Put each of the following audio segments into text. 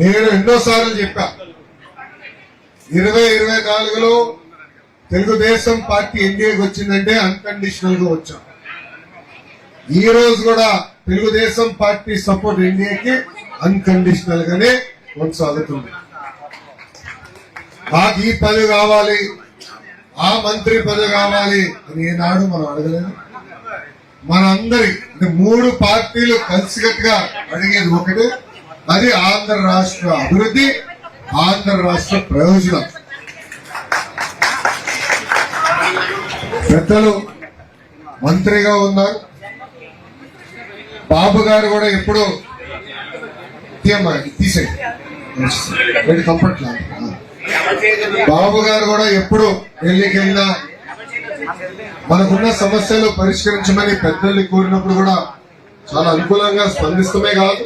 నేను ఎన్నోసార్లు చెప్పా. ఇరవై ఇరవై నాలుగులో తెలుగుదేశం పార్టీ ఎన్డీఏకి వచ్చిందంటే అన్కండిషనల్గా వచ్చాం. ఈ రోజు కూడా తెలుగుదేశం పార్టీ సపోర్ట్ ఎన్డీఏకి అన్కండిషనల్ గానే కొనసాగుతుంది. మాకు ఈ పదవి కావాలి ఆ మంత్రి పదవి కావాలి అని ఏనాడు మనం అడగలేదు. మనందరి అంటే మూడు పార్టీలు కలిసికట్టుగా అడిగేది ఒకటే అది ఆంధ్ర రాష్ట్ర అభివృద్ధి ఆంధ్ర రాష్ట్ర ప్రయోజనం. పెద్దలు మంత్రిగా ఉన్నారు. బాబు గారు కూడా ఎప్పుడు తీసేయండి కంఫర్ట్ బాబు గారు కూడా ఎప్పుడు ఢిల్లీకి మనకున్న సమస్యలు పరిష్కరించమని పెద్దల్ని కోరినప్పుడు కూడా చాలా అనుకూలంగా స్పందిస్తమే కాదు.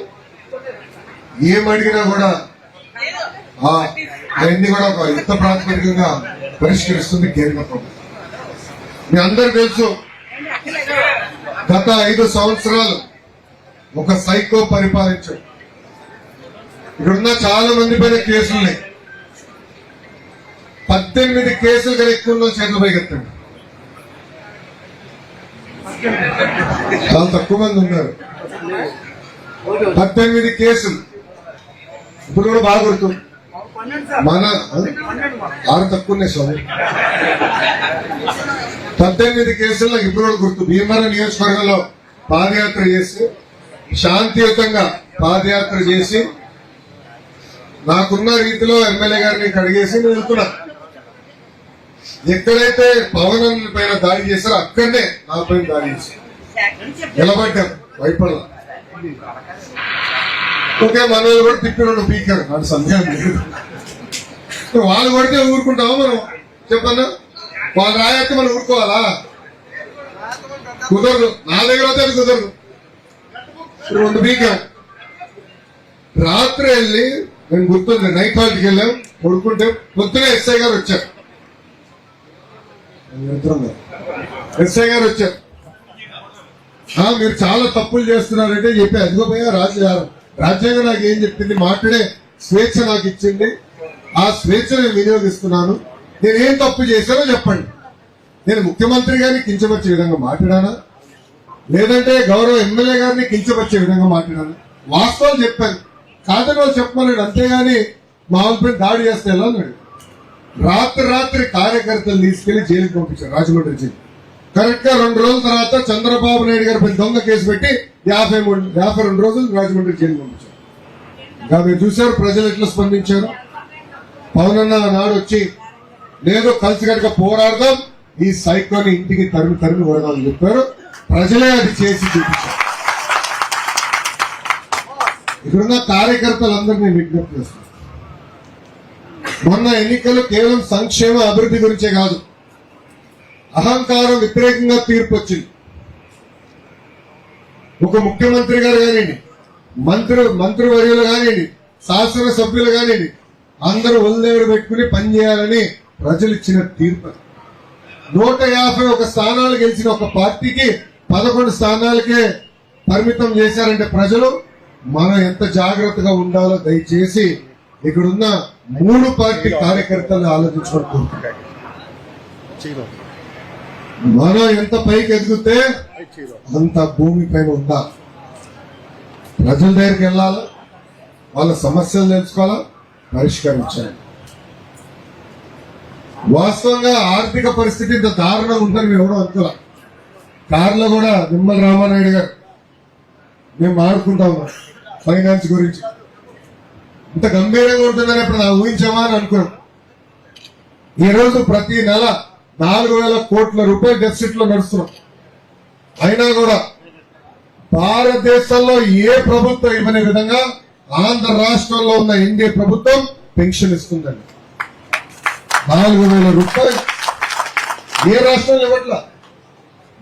ఏం అడిగినా కూడా ఆ అవన్నీ కూడా ఒక యుద్ధ ప్రాతిపదికంగా పరిష్కరిస్తుంది కేంద్ర ప్రభుత్వం. మీ అందరు తెలుసు గత ఐదు సంవత్సరాలు ఒక సైకో పరిపాలించాడు ఇక్కడున్న చాలా మంది పైన కేసులు ఉన్నాయి. పద్దెనిమిది కేసులు కన్నా ఎక్కువ ఉన్న చేతులు పైకెత్తండి చాలా తక్కువ మంది ఉన్నారు. పద్దెనిమిది కేసులు. ఇప్పుడు కూడా బాగా గుర్తు మన ఆరు తక్కువ ఉన్నాయి స్వామి. పద్దెనిమిది కేసుల్లో ఇప్పుడు కూడా గుర్తు. భీమవరం నియోజకవర్గంలో పాదయాత్ర చేసి శాంతియుతంగా పాదయాత్ర చేసి నాకున్న రీతిలో ఎమ్మెల్యే గారిని కడిగేసి నేను వెళ్తున్నా. ఎక్కడైతే పవన్ పైన దాడి చేశారో అక్కడనే నా పైన దాడి చేశారు. నిలబడ్డాం భయపడాల. ఓకే మన కూడా తిప్పిన పీకారు నాకు సందేహం లేదు. వాళ్ళు కొడితే ఊరుకుంటామా మనం? చెప్పన్నా? వాళ్ళు రాయత్తే మనం ఊరుకోవాలా? కుదరదు. నా దగ్గర అయితే అది కుదరదు. రెండు పీకాం రాత్రి వెళ్ళి నేను గుర్తుంది నైట్ హాల్కి వెళ్ళాం. కొడుకుంటే పొద్దున ఎస్ఐ గారు వచ్చారు. ఎస్ఐ గారు వచ్చారు. మీరు చాలా తప్పులు చేస్తున్నారంటే చెప్పి. అదిగో పోయా రాజ్య రాజ్యాంగం నాకు ఏం చెప్పింది? మాట్లాడే స్వేచ్ఛ నాకు ఇచ్చింది. ఆ స్వేచ్ఛ నేను వినియోగిస్తున్నాను. నేను ఏం తప్పు చేశానో చెప్పండి. నేను ముఖ్యమంత్రి గారిని కించపరిచే విధంగా మాట్లాడానా? లేదంటే గౌరవ ఎమ్మెల్యే గారిని కించపరిచే విధంగా మాట్లాడాను? వాస్తవం చెప్పాను. కాదని వాళ్ళు చెప్పమన్నాడు. అంతేగాని మా వాళ్ళపై దాడి చేస్తే ఎలా అన్నాడు? రాత్రి రాత్రి కార్యకర్తలు తీసుకెళ్ళి జైలుకి పంపించారు. రాజమండ్రి జైలు. కరెక్ట్గా రెండు రోజుల తర్వాత చంద్రబాబు నాయుడు గారి దొంగ కేసు పెట్టి యాభై మూడు యాభై రెండు రోజులు రాజమండ్రి జైలు పంపించారు. ఇంకా మీరు చూశారు ప్రజలు ఎట్లా స్పందించారు? పవన్ నాడు వచ్చి లేదు కలిసికట్టుగా పోరాడదాం. ఈ సైకోని ఇంటికి తరిమి తరిమి కొడదాం చెప్పారు. ప్రజలే అది చేసి చూపించారు. ఇక్కడున్న కార్యకర్తలందరినీ విజ్ఞప్తి చేస్తున్నారు మొన్న ఎన్నికలు కేవలం సంక్షేమ అభివృద్ధి గురించే కాదు. అహంకారం వ్యతిరేకంగా తీర్పు వచ్చింది. ఒక ముఖ్యమంత్రి గారు కానివ్వండి మంత్రి మంత్రివర్యులు కానివ్వండి శాసన సభ్యులు కానివ్వండి అందరూ ఒళ్ళేరు పెట్టుకుని పనిచేయాలని ప్రజలు ఇచ్చిన తీర్పు నూట యాభై ఒక స్థానాలు గెలిచిన ఒక పార్టీకి పదకొండు స్థానాలకే పరిమితం చేశారంటే ప్రజలు మనం ఎంత జాగ్రత్తగా ఉండాలో దయచేసి ఇక్కడున్న మూడు పార్టీ కార్యకర్తలు ఆలోచించుకొని మనం ఎంత పైకి ఎదిగితే అంత భూమి పైన ఉందా ప్రజల దగ్గరికి వెళ్ళాలా. వాళ్ళ సమస్యలు తెలుసుకోవాలా. పరిష్కరించాలి. వాస్తవంగా ఆర్థిక పరిస్థితి ఇంత దారుణంగా ఉందని మేము ఎవడో అనుకోలే. కార్లో కూడా నిమ్మల రామానాయుడు గారు మేము మాట్లాడుకుంటాం ఫైనాన్స్ గురించి. ఇంత గంభీరంగా ఉంటుందని ఇప్పుడు నా ఊహించామా అని అనుకున్నాం. ఈరోజు ప్రతి నెల నాలుగు వేల కోట్ల రూపాయల డెఫిసిట్లో నడుస్తున్నాం. అయినా కూడా భారతదేశంలో ఏ ప్రభుత్వం ఇవ్వని విధంగా ఆంధ్ర రాష్ట్రంలో ఉన్న ఎన్డీఏ ప్రభుత్వం పెన్షన్ ఇస్తుందండి. నాలుగు వేల రూపాయలు. ఏ రాష్ట్రంలో ఇవ్వట్లా?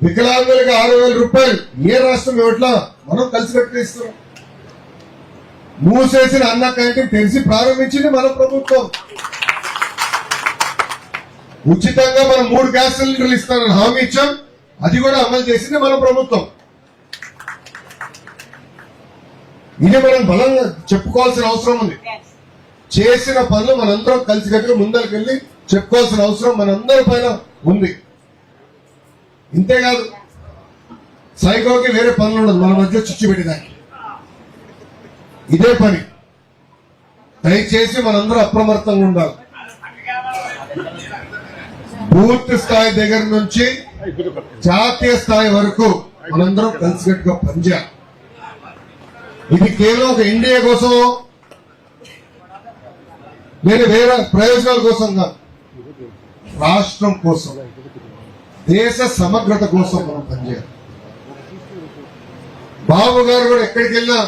వికలాంగులకు ఆరు వేల రూపాయలు. ఏ రాష్ట్రం ఇవ్వట్లా? మనం కలిసి కట్టిస్తున్నాం మూసేసిన అన్న క్యాంటీన్ తెలిసి ప్రారంభించింది మన ప్రభుత్వం. ఉచితంగా మనం మూడు గ్యాస్ సిలిండర్లు ఇస్తానని హామీ ఇచ్చాం. అది కూడా అమలు చేసింది మన ప్రభుత్వం. ఇది మనం బలంగా చెప్పుకోవాల్సిన అవసరం ఉంది. చేసిన పనులు మనందరం కలిసికట్టుగా ముందరికెళ్ళి చెప్పుకోవాల్సిన అవసరం మనందరి పైన ఉంది. ఇంతేకాదు సైకోకి వేరే పనులు ఉండదు. మన మధ్య చుచ్చు పెట్టేదానికి. ఇదే పని. దయచేసి మనందరం అప్రమత్తంగా ఉండాలి. బూత్ స్థాయి దగ్గర నుంచి జాతీయ స్థాయి వరకు మనందరం కలిసికట్టుగా పనిచేయాలి. ఇది కేవలం ఒక ఇండియా కోసం నేను వేరే ప్రయోజనాల కోసం కాదు. రాష్ట్రం కోసం దేశ సమగ్రత కోసం మనం పనిచేయాలి. బాబు గారు కూడా ఎక్కడికి వెళ్ళినా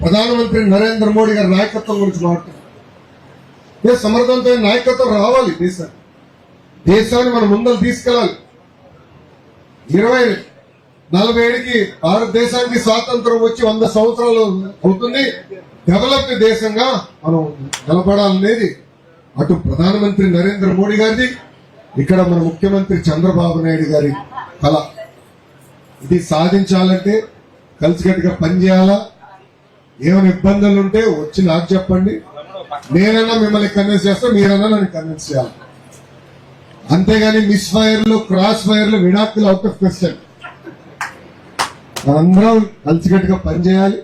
ప్రధానమంత్రి నరేంద్ర మోడీ గారి నాయకత్వం గురించి మాట్లాడుతున్నారు. ఏ సమర్థవంతమైన నాయకత్వం రావాలి దేశానికి. దేశాన్ని మనం ముందరు తీసుకెళ్ళాలి. ఇరవై నలభై ఏడుకి భారతదేశానికి స్వాతంత్రం వచ్చి వంద సంవత్సరాలు అవుతుంది. డెవలప్డ్ దేశంగా మనం నిలబడాలనేది అటు ప్రధానమంత్రి నరేంద్ర మోడీ గారిది ఇక్కడ మన ముఖ్యమంత్రి చంద్రబాబు నాయుడు గారి కళ. ఇది సాధించాలంటే కలిసికట్టుగా పనిచేయాలా? ఏమైనా ఇబ్బందులు ఉంటే వచ్చి నాకు చెప్పండి. నేనన్నా మిమ్మల్ని కన్విన్స్ చేస్తా మీరన్నా నన్ను కన్విన్స్ చేయాలి. అంతేగాని మిస్ ఫైర్లు క్రాస్ ఫైర్లు విడాకులు అవుట్ ఆఫ్ క్వశ్చన్ మనందరం కలిసికట్టుగా పనిచేయాలి.